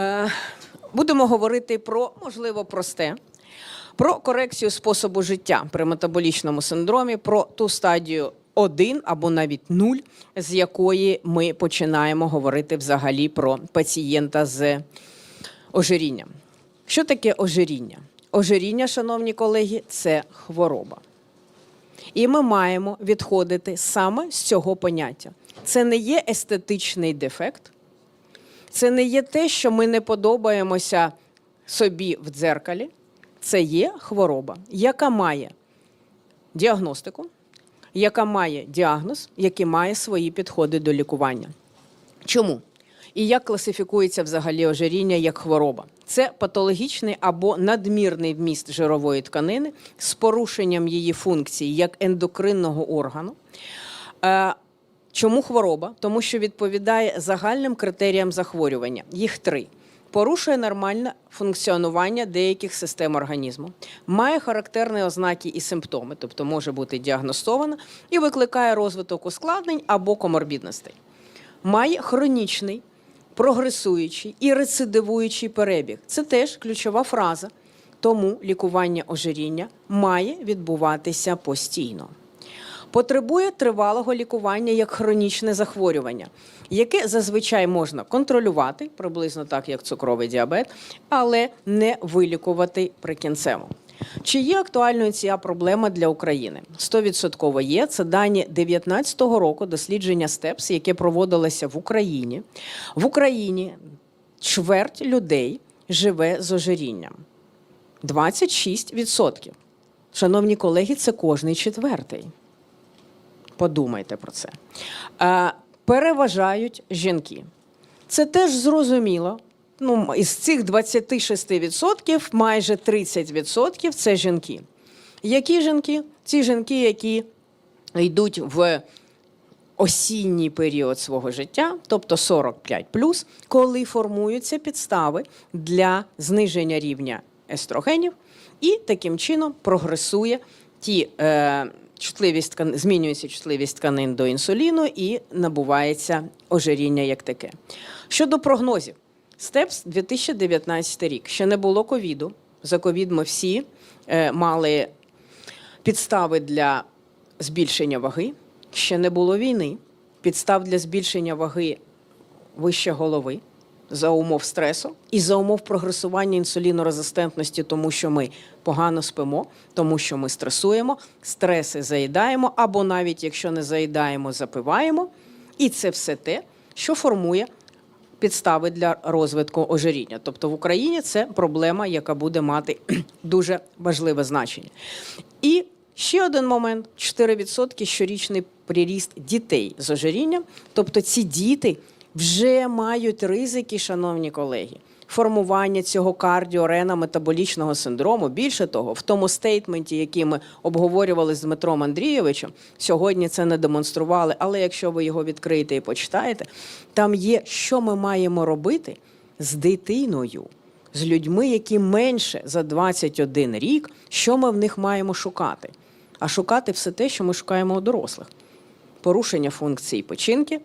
Е, Будемо говорити про, можливо, просте, про корекцію способу життя при метаболічному синдромі, про ту стадію 1 або навіть 0, з якої ми починаємо говорити взагалі про пацієнта з ожирінням. Що таке ожиріння? Ожиріння, шановні колеги, це хвороба. І ми маємо відходити саме з цього поняття. Це не є естетичний дефект, це не є те, що ми не подобаємося собі в дзеркалі. Це є хвороба, яка має діагностику, яка має діагноз, який має свої підходи до лікування. Чому? І як класифікується взагалі ожиріння як хвороба? Це патологічний або надмірний вміст жирової тканини з порушенням її функції як ендокринного органу. Чому хвороба? Тому що відповідає загальним критеріям захворювання. Їх три. Порушує нормальне функціонування деяких систем організму, має характерні ознаки і симптоми, тобто може бути діагностована, і викликає розвиток ускладнень або коморбідностей. Має хронічний, прогресуючий і рецидивуючий перебіг. Це теж ключова фраза. Тому лікування ожиріння має відбуватися постійно потребує тривалого лікування як хронічне захворювання, яке зазвичай можна контролювати, приблизно так як цукровий діабет, але не вилікувати прикінцево. Чи є актуальною ця проблема для України? 100% є. Це дані 2019 року дослідження СТЕПС, яке проводилося в Україні. В Україні чверть людей живе з ожирінням. 26%. Шановні колеги, це кожний четвертий. Подумайте про це. Е, переважають жінки. Це теж зрозуміло. Ну, із цих 26% майже 30% це жінки. Які жінки? Ці жінки, які йдуть в осінній період свого життя, тобто 45 коли формуються підстави для зниження рівня естрогенів, і таким чином прогресує ті. Е, чутливість ткан- змінюється чутливість тканин до інсуліну і набувається ожиріння як таке. Щодо прогнозів, СТЕПС 2019 рік. Ще не було ковіду. За ковід ми всі е, мали підстави для збільшення ваги. Ще не було війни. Підстав для збільшення ваги вище голови за умов стресу і за умов прогресування інсулінорезистентності, тому що ми погано спимо, тому що ми стресуємо, стреси заїдаємо, або навіть якщо не заїдаємо, запиваємо. І це все те, що формує підстави для розвитку ожиріння. Тобто в Україні це проблема, яка буде мати дуже важливе значення. І ще один момент: 4% щорічний приріст дітей з ожирінням. Тобто ці діти вже мають ризики, шановні колеги. Формування цього кардіорена метаболічного синдрому. Більше того, в тому стейтменті, який ми обговорювали з Дмитром Андрійовичем, сьогодні це не демонстрували. Але якщо ви його відкриєте і почитаєте, там є, що ми маємо робити з дитиною, з людьми, які менше за 21 рік, що ми в них маємо шукати. А шукати все те, що ми шукаємо у дорослих: порушення функції печінки,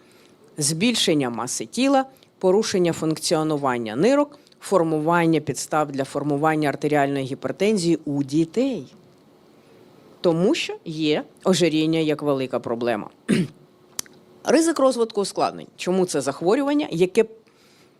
збільшення маси тіла, порушення функціонування нирок, формування підстав для формування артеріальної гіпертензії у дітей. Тому що є ожиріння як велика проблема. Ризик розвитку ускладнень. Чому це захворювання, яке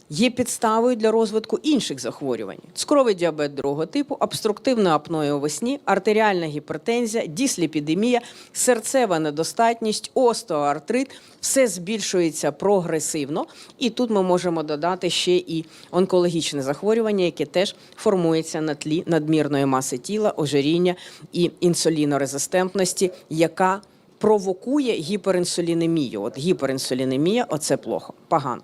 є підставою для розвитку інших захворювань: цукровий діабет другого типу, обструктивна апноє у весні, артеріальна гіпертензія, дісліпідемія, серцева недостатність, остеоартрит все збільшується прогресивно. І тут ми можемо додати ще і онкологічне захворювання, яке теж формується на тлі надмірної маси тіла, ожиріння і інсулінорезистентності, яка провокує гіперінсулінемію. От гіперінсулінемія оце плохо, погано.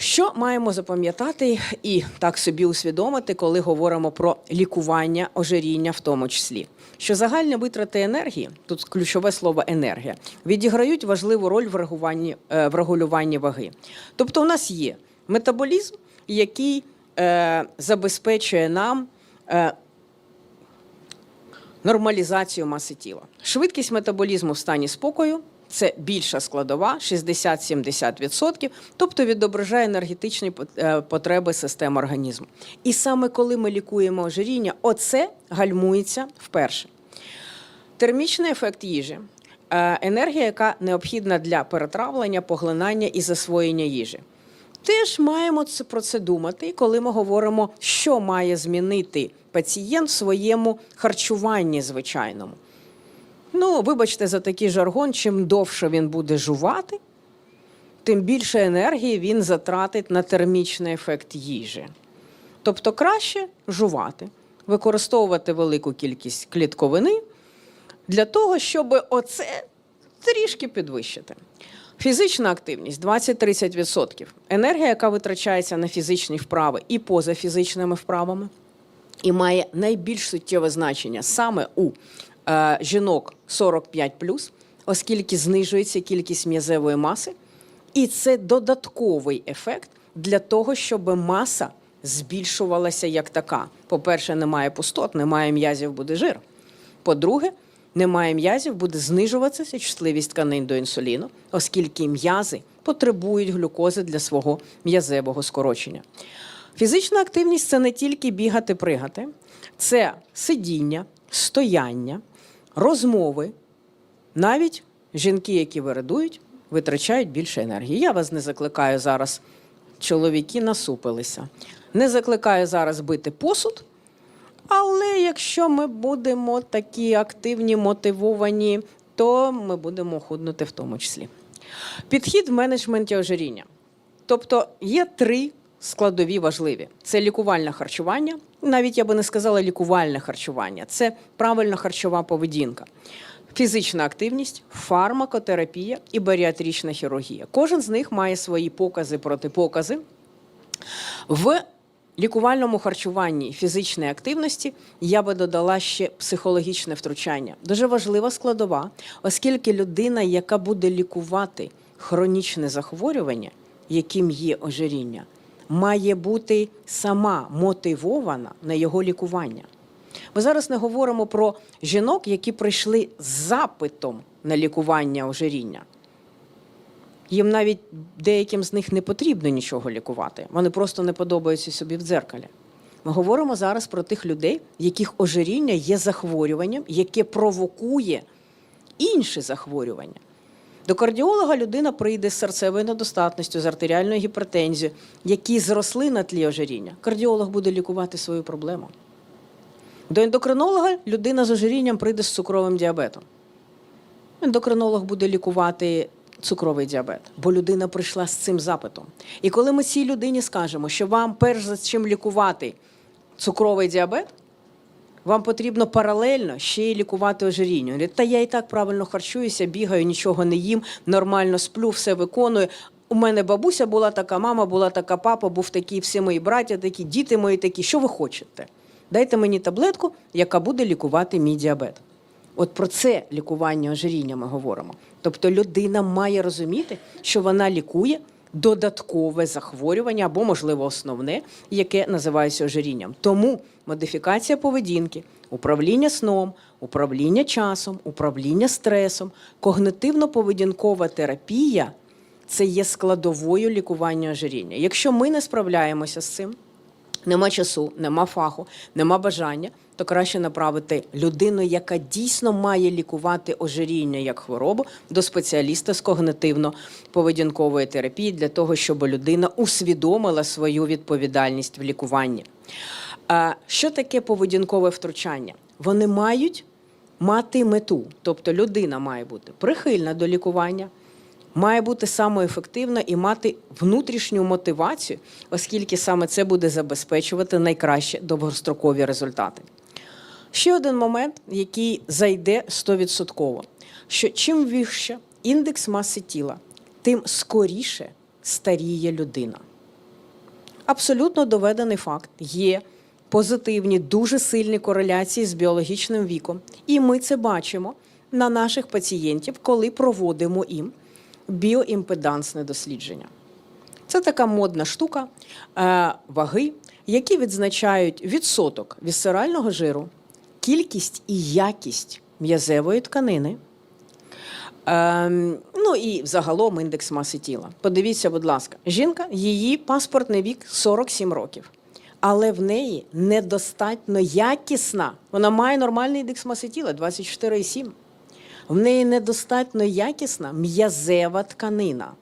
Що маємо запам'ятати і так собі усвідомити, коли говоримо про лікування ожиріння, в тому числі, що загальні витрати енергії, тут ключове слово енергія, відіграють важливу роль в регулюванні, е, в регулюванні ваги. Тобто, у нас є метаболізм, який е, забезпечує нам. Е, Нормалізацію маси тіла. Швидкість метаболізму в стані спокою це більша складова, 60-70%, тобто відображає енергетичні е, потреби системи організму. І саме коли ми лікуємо ожиріння, оце гальмується вперше. Термічний ефект їжі е, енергія, яка необхідна для перетравлення, поглинання і засвоєння їжі. Теж маємо це про це думати, коли ми говоримо, що має змінити пацієнт в своєму харчуванні звичайному. Ну, вибачте за такий жаргон, чим довше він буде жувати, тим більше енергії він затратить на термічний ефект їжі. Тобто краще жувати, використовувати велику кількість клітковини для того, щоб оце трішки підвищити. Фізична активність 20-30%. Енергія, яка витрачається на фізичні вправи і поза фізичними вправами, і має найбільш суттєве значення саме у жінок 45 оскільки знижується кількість м'язевої маси, і це додатковий ефект для того, щоб маса збільшувалася як така. По-перше, немає пустот, немає м'язів, буде жир. По-друге, немає м'язів, буде знижуватися чутливість тканин до інсуліну, оскільки м'язи потребують глюкози для свого м'язевого скорочення. Фізична активність це не тільки бігати, пригати, це сидіння, стояння, розмови. Навіть жінки, які вирадують, витрачають більше енергії. Я вас не закликаю зараз, чоловіки насупилися. Не закликаю зараз бити посуд, але якщо ми будемо такі активні, мотивовані, то ми будемо худнути в тому числі. Підхід в менеджменті ожиріння. Тобто є три складові важливі: це лікувальне харчування, навіть я би не сказала лікувальне харчування, це правильна харчова поведінка. Фізична активність, фармакотерапія і баріатрична хірургія. Кожен з них має свої покази, протипокази. В лікувальному харчуванні і фізичній активності я би додала ще психологічне втручання. Дуже важлива складова, оскільки людина, яка буде лікувати хронічне захворювання, яким є ожиріння, має бути сама мотивована на його лікування. Ми зараз не говоримо про жінок, які прийшли з запитом на лікування ожиріння. Їм навіть деяким з них не потрібно нічого лікувати. Вони просто не подобаються собі в дзеркалі. Ми говоримо зараз про тих людей, яких ожиріння є захворюванням, яке провокує інші захворювання. До кардіолога людина прийде з серцевою недостатністю, з артеріальною гіпертензією, які зросли на тлі ожиріння. Кардіолог буде лікувати свою проблему. До ендокринолога людина з ожирінням прийде з цукровим діабетом. Ендокринолог буде лікувати цукровий діабет, бо людина прийшла з цим запитом. І коли ми цій людині скажемо, що вам перш за чим лікувати цукровий діабет, вам потрібно паралельно ще й лікувати ожиріння. Говорить, Та я і так правильно харчуюся, бігаю, нічого не їм, нормально сплю, все виконую. У мене бабуся була така, мама була така, папа був такий, всі мої браття такі, діти мої такі. Що ви хочете? Дайте мені таблетку, яка буде лікувати мій діабет. От про це лікування ожиріння ми говоримо. Тобто людина має розуміти, що вона лікує додаткове захворювання або, можливо, основне, яке називається ожирінням. Тому модифікація поведінки, управління сном, управління часом, управління стресом, когнитивно-поведінкова терапія це є складовою лікування ожиріння. Якщо ми не справляємося з цим, нема часу, нема фаху, нема бажання, то краще направити людину, яка дійсно має лікувати ожиріння як хворобу, до спеціаліста з когнитивно-поведінкової терапії для того, щоб людина усвідомила свою відповідальність в лікуванні. А що таке поведінкове втручання? Вони мають мати мету, тобто людина має бути прихильна до лікування, має бути самоефективна і мати внутрішню мотивацію, оскільки саме це буде забезпечувати найкращі довгострокові результати. Ще один момент, який зайде 100%, що чим вище індекс маси тіла, тим скоріше старіє людина. Абсолютно доведений факт є позитивні, дуже сильні кореляції з біологічним віком. І ми це бачимо на наших пацієнтів, коли проводимо їм біоімпедансне дослідження. Це така модна штука е, ваги, які відзначають відсоток вісцерального жиру, кількість і якість м'язевої тканини, Ем, ну і загалом індекс маси тіла. Подивіться, будь ласка, жінка, її паспортний вік 47 років. Але в неї недостатньо якісна. Вона має нормальний індекс маси тіла 24,7. В неї недостатньо якісна м'язева тканина.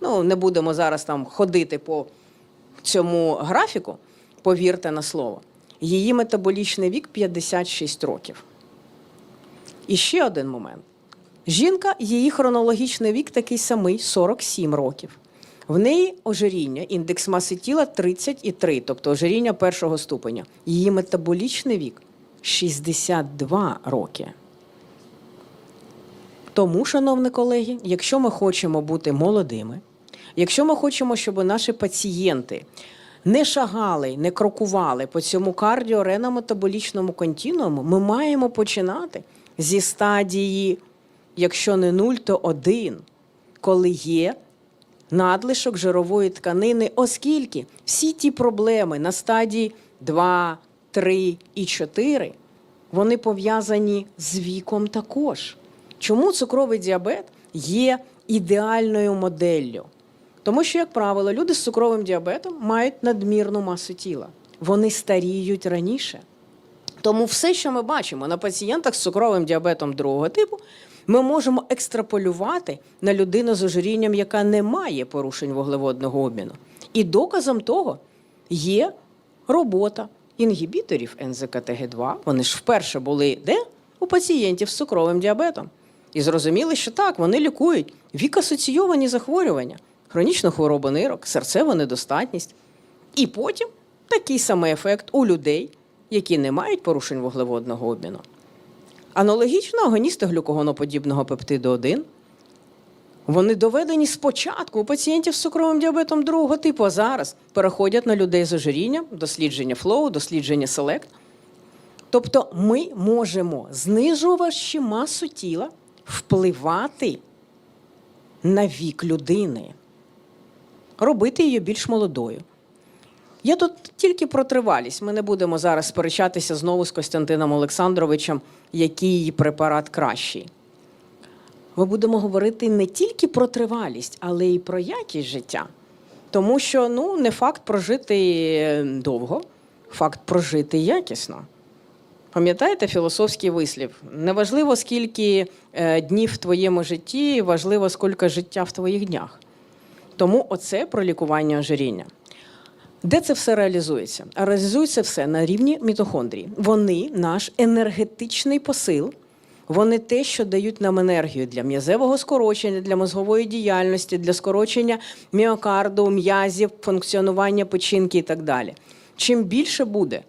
Ну, не будемо зараз там ходити по цьому графіку, повірте на слово. Її метаболічний вік 56 років. І ще один момент. Жінка, її хронологічний вік такий самий 47 років. В неї ожиріння, індекс маси тіла 33, тобто ожиріння першого ступеня. Її метаболічний вік 62 роки. Тому, шановні колеги, якщо ми хочемо бути молодими, якщо ми хочемо, щоб наші пацієнти не шагали, не крокували по цьому кардіоренометаболічному континууму, ми маємо починати зі стадії, якщо не 0, то 1, коли є надлишок жирової тканини, оскільки всі ті проблеми на стадії 2, 3 і 4, вони пов'язані з віком також. Чому цукровий діабет є ідеальною моделлю? Тому що, як правило, люди з цукровим діабетом мають надмірну масу тіла. Вони старіють раніше. Тому все, що ми бачимо на пацієнтах з цукровим діабетом другого типу, ми можемо екстраполювати на людину з ожирінням, яка не має порушень вуглеводного обміну. І доказом того є робота інгібіторів НЗКТГ2. Вони ж вперше були де? У пацієнтів з цукровим діабетом. І зрозуміли, що так, вони лікують вік-асоційовані захворювання, хронічну хворобу нирок, серцеву недостатність. І потім такий самий ефект у людей, які не мають порушень вуглеводного обміну. Аналогічно агоністи глюкогоноподібного пептиду 1 вони доведені спочатку у пацієнтів з цукровим діабетом другого типу, а зараз переходять на людей з ожирінням, дослідження флоу, дослідження селект. Тобто ми можемо, знижувавши масу тіла, впливати на вік людини, робити її більш молодою. Я тут тільки про тривалість. Ми не будемо зараз сперечатися знову з Костянтином Олександровичем, який препарат кращий. Ми будемо говорити не тільки про тривалість, але й про якість життя. Тому що ну, не факт прожити довго, факт прожити якісно. Пам'ятаєте філософський вислів? Неважливо, скільки е, днів в твоєму житті, важливо, скільки життя в твоїх днях. Тому оце про лікування ожиріння. Де це все реалізується? Реалізується все на рівні мітохондрії. Вони наш енергетичний посил, вони те, що дають нам енергію для м'язевого скорочення, для мозгової діяльності, для скорочення міокарду, м'язів, функціонування печінки і так далі. Чим більше буде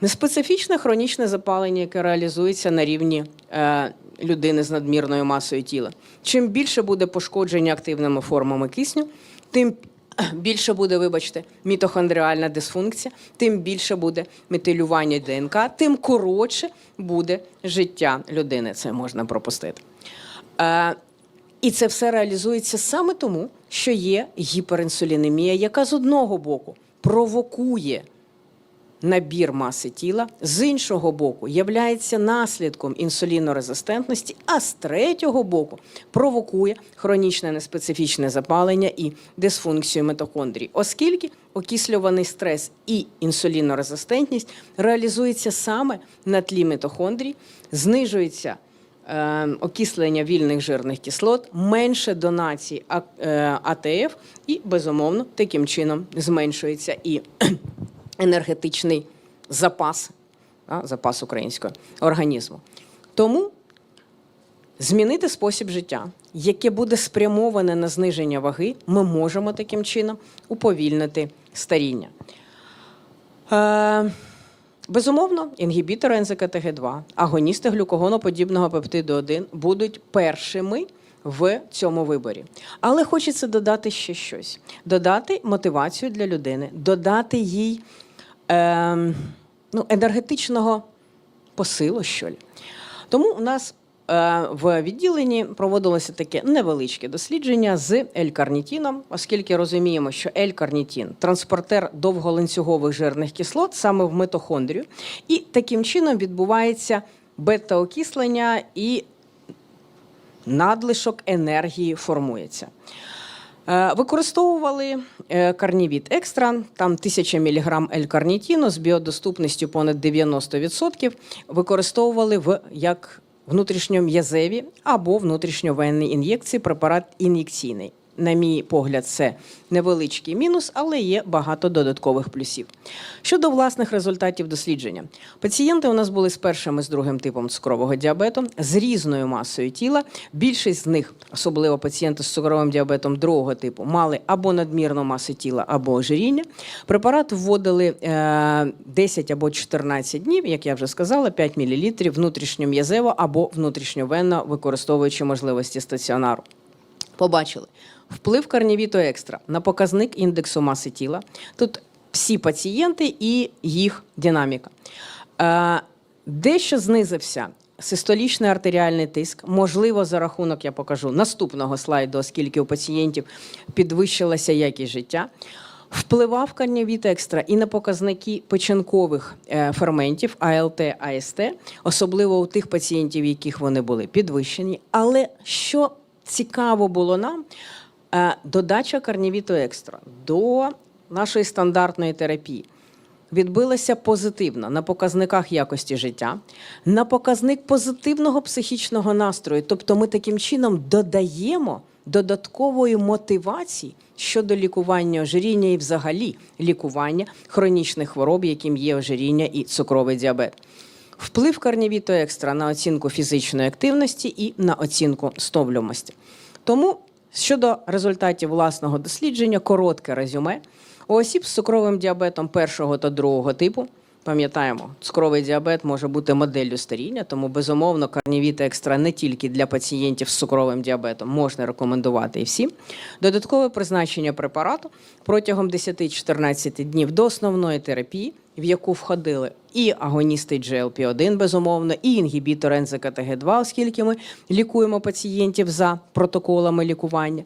неспецифічне хронічне запалення, яке реалізується на рівні е, людини з надмірною масою тіла, чим більше буде пошкодження активними формами кисню, тим більше буде, вибачте, мітохондріальна дисфункція, тим більше буде метилювання ДНК, тим коротше буде життя людини. Це можна пропустити. Е, і це все реалізується саме тому, що є гіперінсулінемія, яка з одного боку провокує набір маси тіла, з іншого боку, являється наслідком інсулінорезистентності, а з третього боку провокує хронічне неспецифічне запалення і дисфункцію митохондрій, оскільки окислюваний стрес і інсулінорезистентність реалізується саме на тлі митохондрій, знижується. е, Окислення вільних жирних кислот, менше донацій е, АТФ, і безумовно таким чином зменшується і енергетичний запас, а, запас українського організму. Тому змінити спосіб життя, яке буде спрямоване на зниження ваги, ми можемо таким чином уповільнити старіння. Е, Безумовно, інгібітори НЗКТГ2, агоністи глюкогоноподібного пептиду 1 будуть першими в цьому виборі. Але хочеться додати ще щось: додати мотивацію для людини, додати їй е, ну, енергетичного посилу, що ли. Тому у нас е, в відділенні проводилося таке невеличке дослідження з L-карнітіном, оскільки розуміємо, що L-карнітін – транспортер довголанцюгових жирних кислот саме в митохондрію, і таким чином відбувається бета-окислення і надлишок енергії формується. Е, Використовували е, карнівіт екстра, там 1000 мг L-карнітіну з біодоступністю понад 90%. Використовували в як внутрішньом'язеві або внутрішньовенні ін'єкції, препарат ін'єкційний. На мій погляд, це невеличкий мінус, але є багато додаткових плюсів. Щодо власних результатів дослідження, пацієнти у нас були з першим і з другим типом цукрового діабету з різною масою тіла. Більшість з них, особливо пацієнти з цукровим діабетом другого типу, мали або надмірну масу тіла, або ожиріння. Препарат вводили е, 10 або 14 днів, як я вже сказала, 5 мл внутрішньом'язево або внутрішньовенно, використовуючи можливості стаціонару. Побачили вплив карнівіту екстра на показник індексу маси тіла. Тут всі пацієнти і їх динаміка. Е, дещо знизився систолічний артеріальний тиск. Можливо, за рахунок я покажу наступного слайду, оскільки у пацієнтів підвищилася якість життя. Впливав карнівіт екстра і на показники печінкових е, ферментів АЛТ, АСТ, особливо у тих пацієнтів, яких вони були підвищені. Але що цікаво було нам, додача карнівіту екстра до нашої стандартної терапії відбилася позитивно на показниках якості життя, на показник позитивного психічного настрою. Тобто ми таким чином додаємо додаткової мотивації щодо лікування ожиріння і взагалі лікування хронічних хвороб, яким є ожиріння і цукровий діабет. Вплив карнівіту екстра на оцінку фізичної активності і на оцінку стовлюмості. Тому щодо результатів власного дослідження, коротке резюме. У осіб з цукровим діабетом першого та другого типу, пам'ятаємо, цукровий діабет може бути моделлю старіння, тому безумовно карнівіт екстра не тільки для пацієнтів з цукровим діабетом можна рекомендувати і всім. Додаткове призначення препарату протягом 10-14 днів до основної терапії, в яку входили і агоністи GLP-1, безумовно, і інгібітор НЗКТГ2, оскільки ми лікуємо пацієнтів за протоколами лікування.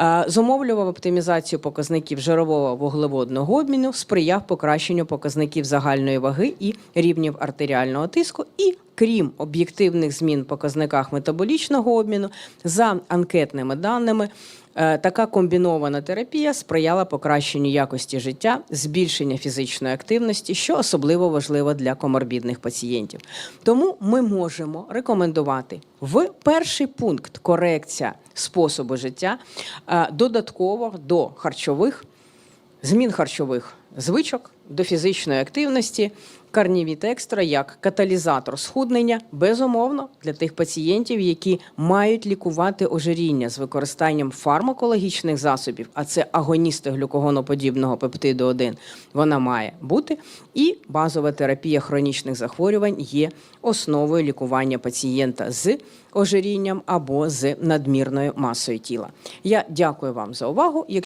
Е, Зумовлював оптимізацію показників жирового вуглеводного обміну, сприяв покращенню показників загальної ваги і рівнів артеріального тиску. І крім об'єктивних змін в показниках метаболічного обміну, за анкетними даними. Е, Така комбінована терапія сприяла покращенню якості життя, збільшення фізичної активності, що особливо важливо для коморбідних пацієнтів. Тому ми можемо рекомендувати в перший пункт корекція способу життя е, додатково до харчових змін харчових звичок до фізичної активності, карнівіт екстра як каталізатор схуднення, безумовно, для тих пацієнтів, які мають лікувати ожиріння з використанням фармакологічних засобів, а це агоністи глюкогоноподібного пептиду 1, вона має бути. І базова терапія хронічних захворювань є основою лікування пацієнта з ожирінням або з надмірною масою тіла. Я дякую вам за увагу.